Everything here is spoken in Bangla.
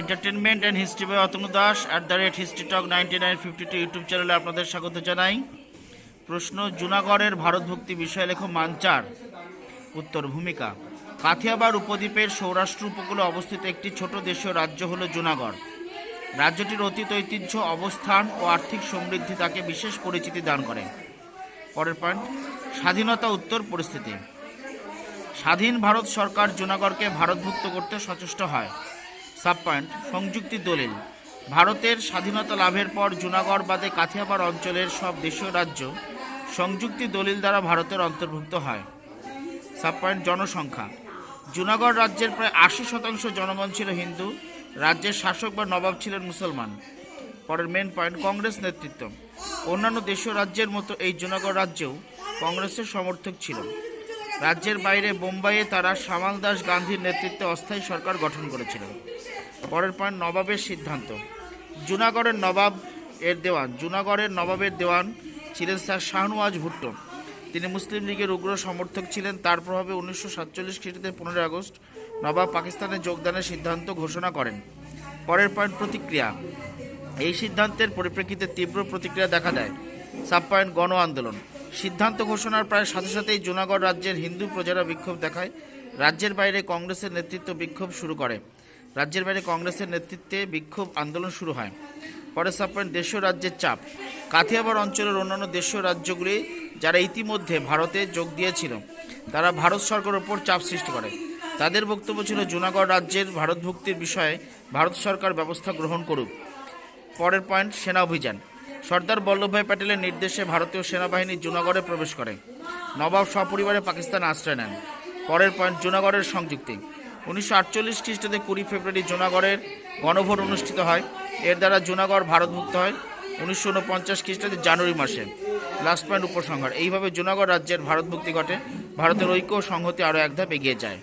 Entertainment and history by Atanu Das at the rate history talk ninety nine fifty two YouTube চ্যানেলে আপনাদের স্বাগত জানাই। প্রশ্ন, জুনাগড়ের ভারতভক্তি বিষয় লেখ মানচার উত্তর, ভূমিকা। কাথিয়াবার উপদ্বীপের সৌরাষ্ট্র উপকূলে অবস্থিত একটি ছোট দেশীয় রাজ্য হল জুনাগড়। রাজ্যটির অতীত ঐতিহ্য, অবস্থান ও আর্থিক সমৃদ্ধি তাকে বিশেষ পরিচিতি দান করে। পরের পয়েন্ট স্বাধীনতা উত্তর পরিস্থিতি। স্বাধীন ভারত সরকার জুনাগড়কে ভারতভুক্ত করতে সচেষ্ট হয়। সাব পয়েন্ট সংযুক্তি দলিল। ভারতের স্বাধীনতা লাভের পর জুনাগড় বাদে কাথিয়াবার অঞ্চলের সব দেশীয় রাজ্য সংযুক্তি দলিল দ্বারা ভারতের অন্তর্ভুক্ত হয়। সাব পয়েন্ট জনসংখ্যা। জুনাগড় রাজ্যের প্রায় আশি শতাংশ জনগণ ছিল হিন্দু, রাজ্যের শাসক বা নবাব ছিলেন মুসলমান। পরের মেন পয়েন্ট কংগ্রেস নেতৃত্ব। অন্যান্য দেশীয় রাজ্যের মতো এই জুনাগড় রাজ্যেও কংগ্রেসের সমর্থক ছিল। রাজ্যের বাইরে বোম্বাইয়ে তারা সামাল দাস গান্ধীর নেতৃত্বে অস্থায়ী সরকার গঠন করেছিলেন পরের পয়েন্ট নবাবের সিদ্ধান্ত। জুনাগড়ের নবাব এর দেওয়ান। জুনাগড়ের নবাবের দেওয়ান ছিলেন স্যার শাহনওয়াজ ভুট্টো। তিনি মুসলিম লীগের উগ্র সমর্থক ছিলেন। তার প্রভাবে উনিশশো সাতচল্লিশ খ্রিস্টাব্দে পনেরোই আগস্ট নবাব পাকিস্তানে যোগদানের সিদ্ধান্ত ঘোষণা করেন। পরের পয়েন্ট প্রতিক্রিয়া। এই সিদ্ধান্তের পরিপ্রেক্ষিতে তীব্র প্রতিক্রিয়া দেখা দেয়। সাব পয়েন্ট গণ আন্দোলন। সিদ্ধান্ত ঘোষণার প্রায় সাথে সাথেই জুনাগড় রাজ্যের হিন্দু প্রজারা বিক্ষোভ দেখায়। রাজ্যের বাইরে কংগ্রেসের নেতৃত্ব বিক্ষোভ শুরু করে। রাজ্যের বাইরে কংগ্রেসের নেতৃত্বে বিক্ষোভ আন্দোলন শুরু হয়। পরে সাব পয়েন্ট দেশীয় রাজ্যের চাপ। কাথিয়াবার অঞ্চলের অন্যান্য দেশীয় রাজ্যগুলি যারা ইতিমধ্যে ভারতে যোগ দিয়েছিল, তারা ভারত সরকারের ওপর চাপ সৃষ্টি করে। তাদের বক্তব্য ছিল, জুনাগড় রাজ্যের ভারতভুক্তির বিষয়ে ভারত সরকার ব্যবস্থা গ্রহণ করুক। পরের পয়েন্ট সেনা অভিযান। সর্দার বল্লভভাই প্যাটেলের নির্দেশে ভারতীয় সেনাবাহিনী জুনাগড়ে প্রবেশ করে। নবাব সপরিবারে পাকিস্তানে আশ্রয় নেন। পরের পয়েন্ট, জুনাগড়ের সংযুক্তি। উনিশশো আটচল্লিশ খ্রিস্টাব্দে কুড়ি ফেব্রুয়ারি জুনাগড়ের গণভোট অনুষ্ঠিত হয়। এর দ্বারা জুনাগড় ভারতভুক্ত হয় উনিশশো উনপঞ্চাশ খ্রিস্টাব্দে জানুয়ারি মাসে। লাস্ট পয়েন্ট, উপসংহার। এইভাবে জুনাগড় রাজ্যের ভারতভুক্তি ঘটে। ভারতের ঐক্য সংহতি আরও এক ধাপ এগিয়ে যায়।